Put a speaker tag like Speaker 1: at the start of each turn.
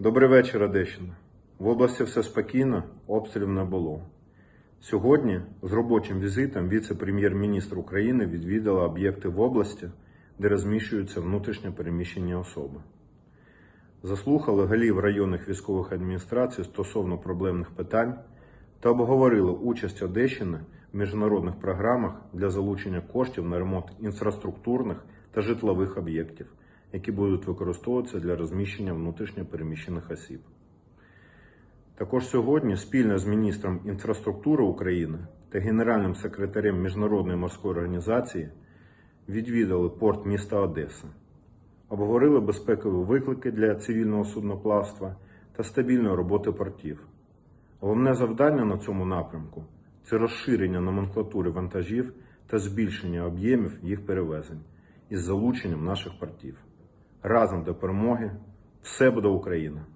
Speaker 1: Добрий вечір, Одещина. В області все спокійно, обстрілів не було. Сьогодні з робочим візитом віце-прем'єр-міністр України відвідала об'єкти в області, де розміщуються внутрішньо переміщені особи. Заслухали голів районних військових адміністрацій стосовно проблемних питань та обговорили участь Одещини в міжнародних програмах для залучення коштів на ремонт інфраструктурних та житлових об'єктів, які будуть використовуватися для розміщення внутрішньо переміщених осіб. Також сьогодні спільно з міністром інфраструктури України та генеральним секретарем Міжнародної морської організації відвідали порт міста Одеса, обговорили безпекові виклики для цивільного судноплавства та стабільної роботи портів. Головне завдання на цьому напрямку це розширення номенклатури вантажів та збільшення об'ємів їх перевезень із залученням наших портів. Разом до перемоги все буде Україна!